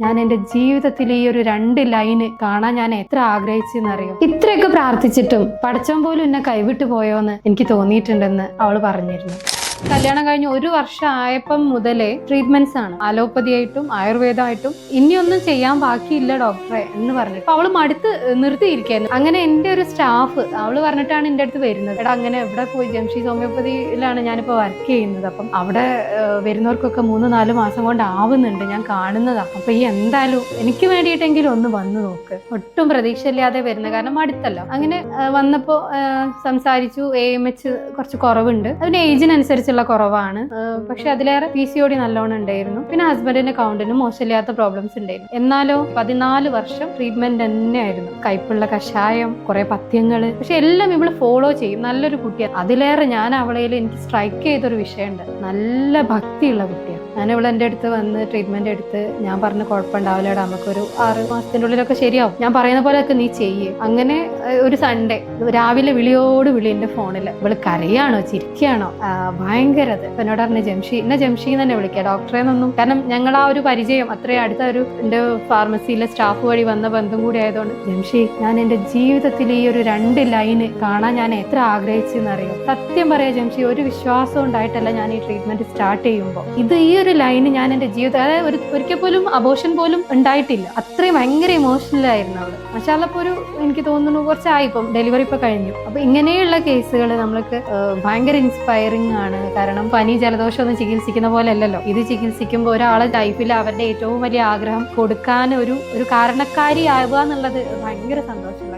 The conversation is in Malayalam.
ഞാൻ എന്റെ ജീവിതത്തിൽ ഈ ഒരു രണ്ട് ലൈന് കാണാൻ ഞാൻ എത്ര ആഗ്രഹിച്ചെന്നറിയോ? ഇത്രയൊക്കെ പ്രാർത്ഥിച്ചിട്ടും പഠിച്ചം പോലും എന്നെ കൈവിട്ടു പോയോന്ന് എനിക്ക് തോന്നിയിട്ടുണ്ടെന്ന് അവൾ പറഞ്ഞിരുന്നു. കല്യാണം കഴിഞ്ഞ് ഒരു വർഷം ആയപ്പം മുതലേ ട്രീറ്റ്മെന്റ്സ് ആണ്. അലോപ്പതി ആയിട്ടും ആയുർവേദമായിട്ടും. ഇനിയൊന്നും ചെയ്യാൻ ബാക്കിയില്ല ഡോക്ടറെ എന്ന് പറഞ്ഞു അപ്പൊ അവൾ മടുത്ത് നിർത്തിയിരിക്കായിരുന്നു അങ്ങനെ എന്റെ ഒരു സ്റ്റാഫ് അവൾ പറഞ്ഞിട്ടാണ് എന്റെ അടുത്ത് വരുന്നത്. എടാ അങ്ങനെ എവിടെ പോയി? ജംഷീദ് ഹോമിയോപ്പതിയിലാണ് ഞാനിപ്പോൾ വർക്ക് ചെയ്യുന്നത്. അപ്പം അവിടെ വരുന്നവർക്കൊക്കെ മൂന്ന് നാല് മാസം കൊണ്ട് ആവുന്നുണ്ട് ഞാൻ കാണുന്നതാണ് അപ്പൊ ഈ എന്തായാലും എനിക്ക് വേണ്ടിയിട്ടെങ്കിലും ഒന്ന് വന്നു നോക്ക്. ഒട്ടും പ്രതീക്ഷയില്ലാതെ വരുന്ന കാരണം അടുത്തല്ലോ അങ്ങനെ വന്നപ്പോൾ വന്നപ്പോ സംസാരിച്ചു. എ എം എച്ച് കുറച്ച് കുറവുണ്ട്. അതിന് ഏജിനനുസരിച്ചുള്ള കുറവാണ്. പക്ഷെ അതിലേറെ പി സി ഒ ഡി നല്ലോണം ഉണ്ടായിരുന്നു. പിന്നെ ഹസ്ബൻഡിന്റെ കൗണ്ടിന് മോശമില്ലാത്ത പ്രോബ്ലംസ് ഉണ്ടായിരുന്നു. എന്നാലോ പതിനാല് വർഷം ട്രീറ്റ്മെന്റ് തന്നെയായിരുന്നു. കൈപ്പുള്ള കഷായം കുറെ പഥ്യങ്ങൾ. പക്ഷെ എല്ലാം ഇവൾ ഫോളോ ചെയ്യും. നല്ലൊരു കുട്ടിയാണ് അതിലേറെ ഞാൻ അവളയിൽ എനിക്ക് സ്ട്രൈക്ക് ചെയ്തൊരു വിഷയമുണ്ട്. നല്ല ഭക്തിയുള്ള കുട്ടിയാണ് ഞാൻ ഇവിടെ എന്റെ അടുത്ത് വന്ന് ട്രീറ്റ്മെന്റ് എടുത്ത് ഞാൻ പറഞ്ഞ കുഴപ്പമുണ്ടാവില്ലടാ. നമുക്കൊരു ആറ് മാസത്തിന്റെ ഉള്ളിലൊക്കെ ശരിയാവും. ഞാൻ പറയുന്ന പോലെ ഒക്കെ നീ ചെയ്യേ. അങ്ങനെ ഒരു സൺഡേ രാവിലെ വിളിയോട് വിളി എന്റെ ഫോണിൽ ഇവൾ കരയാണോ? ചിരിക്കുകയാണോ? ആ, ഭയങ്കര എന്നോട് പറഞ്ഞു ജംഷി എന്നെ ജംഷി തന്നെ വിളിക്കുക ഡോക്ടറെ എന്നൊന്നും കാരണം ഞങ്ങൾ ആ ഒരു പരിചയം അത്രയും അടുത്ത ഒരു എന്റെ ഫാർമസിയിലെ സ്റ്റാഫ് വഴി വന്ന ബന്ധം കൂടി ആയതുകൊണ്ട് ജംഷി ഞാൻ എന്റെ ജീവിതത്തിൽ ഈ ഒരു രണ്ട് ലൈന് കാണാൻ ഞാൻ എത്ര ആഗ്രഹിച്ചെന്നറിയോ? സത്യം പറയാ ജംഷി ഒരു വിശ്വാസം ഉണ്ടായിട്ടല്ല ഞാൻ ഈ ട്രീറ്റ്മെന്റ് സ്റ്റാർട്ട് ചെയ്യുമ്പോൾ ഇത് ഈ ഒരു ലൈന് ഞാൻ എന്റെ ജീവിതത്തിൽ അതായത് ഒരു ഒരിക്കൽ പോലും അബോഷൻ പോലും ഉണ്ടായിട്ടില്ല. അത്രയും ഭയങ്കര ഇമോഷണൽ ആയിരുന്നു അവൾ. മഷാല ഇപ്പൊ ഒരു എനിക്ക് തോന്നുന്നു കുറച്ചായി ഇപ്പം. ഡെലിവറി ഇപ്പൊ കഴിഞ്ഞു. അപ്പൊ ഇങ്ങനെയുള്ള കേസുകൾ നമ്മൾക്ക് ഭയങ്കര ഇൻസ്പയറിംഗ് ആണ്. കാരണം പനി ജലദോഷം ഒന്നും ചികിത്സിക്കുന്ന പോലെ അല്ലല്ലോ ഇത് ചികിത്സിക്കുമ്പോൾ ഒരാളെ ലൈഫിൽ അവരുടെ ഏറ്റവും വലിയ ആഗ്രഹം കൊടുക്കാൻ ഒരു ഒരു കാരണക്കാരി ആവുക എന്നുള്ളത് ഭയങ്കര സന്തോഷം